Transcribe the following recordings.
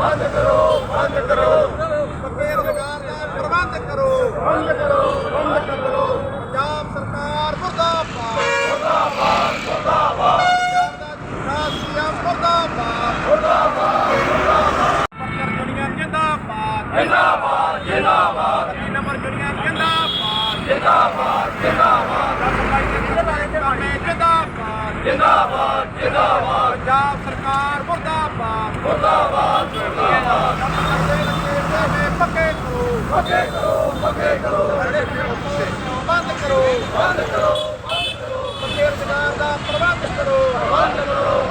ਬੰਦ ਕਰੋ ਬੰਦ ਕਰੋ। ਬੇਰੁਜ਼ਗਾਰ ਦਾ ਪ੍ਰਬੰਧ ਕਰੋ। ਬੰਦ ਕਰੋ ਬੰਦ ਕਰੋ। ਪੰਜਾਬ ਸਰਕਾਰ ਮੁਰਦਾਬਾਦ। ਮੁਰਦਾਬਾਦ ਮੁਰਦਾਬਾਦ। ਪੰਜਾਬ ਦਾ ਝੂਠਾ ਸੀਐਮ ਮੁਰਦਾਬਾਦ ਮੁਰਦਾਬਾਦ। ਮੁਰਦਾਬਾਦ। ਦੁਨੀਆ ਜਿੰਦਾਬਾਦ। ਜਿੰਦਾਬਾਦ। ਜਿੰਦਾਬਾਦ ਨੰਬਰ ਦੁਨੀਆ ਜਿੰਦਾਬਾਦ। ਜਿੰਦਾਬਾਦ ਜਿੰਦਾਬਾਦ। ਜਿੰਦਾਬਾਦ ਜਿੰਦਾਬਾਦ। ਪੰਜਾਬ ਸਰਕਾਰ ਮੁਰਦਾਬਾਦ। ਮੁਰਦਾਬਾਦ ਮੁਰਦਾਬਾਦ। ਪੱਕੇ ਕਰੋ। ਪੱਕੇ ਕਰੋ ਪੱਕੇ ਕਰੋ। ਬੰਦ ਕਰੋ ਬੰਦ ਕਰੋ। ਬੰਦ ਕਰੋ। ਬੇਰੁਜ਼ਗਾਰ ਦਾ ਪ੍ਰਬੰਧ ਕਰੋ। ਬੰਦ ਕਰੋ।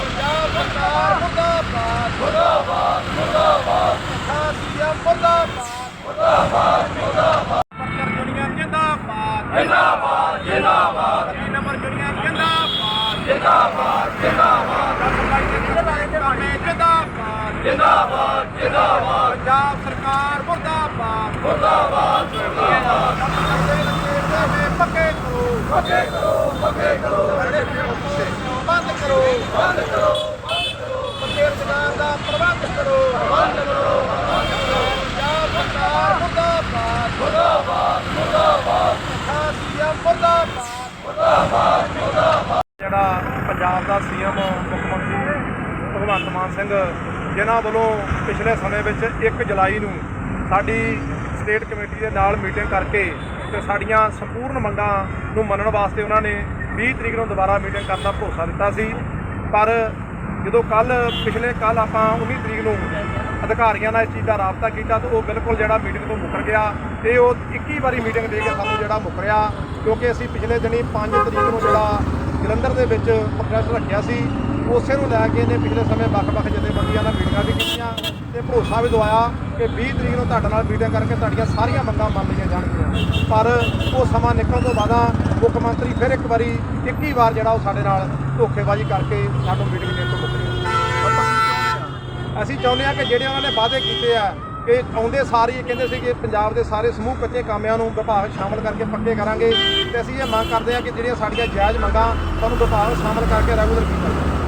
ਪੰਜਾਬ ਸਰਕਾਰ ਮੁਰਦਾਬਾਦ। ਮੁਰਦਾਬਾਦ ਮੁਰਦਾਬਾਦ। ਖਾਸੀਆ ਮੁਰਦਾਬਾਦ। ਦੁਨੀਆ ਜਿੰਦਾਬਾਦ। ਜਿੰਦਾਬਾਦ ਜਿੰਦਾਬਾਦ। ਨੰਬਰ ਦੁਨੀਆ ਜਿੰਦਾਬਾਦ। ਜਿੰਦਾਬਾਦ ਜਿੰਦਾਬਾਦ। ਜਿੰਦਾਬਾਦ ਜਿੰਦਾਬਾਦ। ਜਿੰਦਾਬਾਦ ਪੰਜਾਬ ਸਰਕਾਰ ਮੁਰਦਾਬਾਦ। ਮੁਰਦਾਬਾਦ ਮੁਰਦਾਬਾਦ। ਪੱਕੇ ਕਰੋ ਪੱਕੇ ਕਰੋ ਪੱਕੇ ਕਰੋ। ਬੰਦ ਕਰੋ ਬੰਦ ਕਰੋ ਬੰਦ ਕਰੋ। ਬੇਰੁਜ਼ਗਾਰ ਦਾ ਪ੍ਰਬੰਧ ਕਰੋ ਬੰਦ ਕਰੋ ਪੰਜਾਬ ਸਰਕਾਰ ਮੁਰਦਾਬਾਦ। ਮੁਰਦਾਬਾਦ ਮੁਰਦਾਬਾਦ। ਖਾਸੀਆ ਮੁਰਦਾਬਾਦ। ਜਿਹੜਾ ਪੰਜਾਬ ਦਾ ਸੀਐਮ ਮੁੱਖ ਮੰਤਰੀ ਭਗਵੰਤ ਮਾਨ ਸਿੰਘ, ਜਿਨ੍ਹਾਂ ਵੱਲੋਂ ਪਿਛਲੇ ਸਮੇਂ ਵਿੱਚ 1 ਜੁਲਾਈ ਨੂੰ ਸਾਡੀ ਸਟੇਟ ਕਮੇਟੀ ਦੇ ਨਾਲ ਮੀਟਿੰਗ ਕਰਕੇ ਤੇ ਸਾਡੀਆਂ ਸੰਪੂਰਨ ਮੰਗਾਂ ਨੂੰ ਮੰਨਣ ਵਾਸਤੇ ਉਹਨਾਂ ਨੇ 20 ਤਰੀਕ ਨੂੰ ਦੁਬਾਰਾ ਮੀਟਿੰਗ ਕਰਨ ਦਾ ਭਰੋਸਾ ਦਿੱਤਾ ਸੀ। ਪਰ ਜਦੋਂ ਕੱਲ, ਪਿਛਲੇ ਕੱਲ ਆਪਾਂ 19 ਤਰੀਕ ਨੂੰ ਅਧਿਕਾਰੀਆਂ ਨਾਲ ਇਸ ਚੀਜ਼ ਦਾ ਰਾਬਤਾ ਕੀਤਾ ਤਾਂ ਉਹ ਬਿਲਕੁਲ ਜਿਹੜਾ ਮੀਟਿੰਗ ਤੋਂ ਮੁੱਕਰ ਗਿਆ ਇਹ ਉਹ 21 ਵਾਰੀ ਮੀਟਿੰਗ ਦੇ ਕੇ ਸਾਨੂੰ ਜਿਹੜਾ ਮੁੱਕਰਿਆ ਕਿਉਂਕਿ ਅਸੀਂ ਪਿਛਲੇ ਦਿਨੀ 5 ਤਰੀਕ ਨੂੰ ਜਿਹੜਾ ਜਲੰਧਰ ਦੇ ਵਿੱਚ ਪ੍ਰੋਟੈਸਟ ਰੱਖਿਆ ਸੀ। ਉਸੇ ਨੂੰ ਲੈ ਕੇ ਇਹਨੇ ਪਿਛਲੇ ਸਮੇਂ ਵੱਖ-ਵੱਖ ਜਥੇਬੰਦੀਆਂ ਨਾਲ ਮੀਟਿੰਗਾਂ ਵੀ ਕੀਤੀਆਂ ਤੇ ਭਰੋਸਾ ਵੀ ਦਵਾਇਆ ਕਿ 20 ਤਰੀਕ ਨੂੰ ਤੁਹਾਡੇ ਨਾਲ ਮੀਟਿੰਗ ਕਰਕੇ ਤੁਹਾਡੀਆਂ ਸਾਰੀਆਂ ਮੰਗਾਂ ਮੰਨ ਲਈਆਂ ਜਾਣਗੀਆਂ। ਪਰ ਉਹ ਸਮਾਂ ਨਿਕਲਣ ਤੋਂ ਬਾਅਦ ਮੁੱਖ ਮੰਤਰੀ ਫਿਰ ਇੱਕ ਵਾਰੀ 21 ਵਾਰ ਜਿਹੜਾ ਉਹ ਸਾਡੇ ਨਾਲ ਧੋਖੇਬਾਜ਼ੀ ਕਰਕੇ ਸਾਨੂੰ ਮੀਟਿੰਗ ਦੇਣ ਤੋਂ ਮੁੱਕਰੇ। ਅਸੀਂ ਚਾਹੁੰਦੇ ਹਾਂ ਕਿ ਜਿਹੜੇ ਉਹਨਾਂ ਨੇ ਵਾਅਦੇ ਕੀਤੇ ਆ ਕਿ ਆਉਂਦੇ ਸਾਰੇ ਹੀ ਕਹਿੰਦੇ ਸੀ ਕਿ ਪੰਜਾਬ ਦੇ ਸਾਰੇ ਸਮੂਹ ਕੱਚੇ ਕਾਮਿਆਂ ਨੂੰ ਵਿਭਾਗ ਸ਼ਾਮਲ ਕਰਕੇ ਪੱਕੇ ਕਰਾਂਗੇ ਤੇ ਅਸੀਂ ਇਹ ਮੰਗ ਕਰਦੇ ਹਾਂ ਕਿ ਜਿਹੜੀਆਂ ਸਾਡੀਆਂ ਜਾਇਜ਼ ਮੰਗਾਂ ਤੁਹਾਨੂੰ ਵਿਭਾਗ ਸ਼ਾਮਲ ਕਰਕੇ ਰੈਗੂਲਰ ਕੀਤਾ ਜਾਵੇ।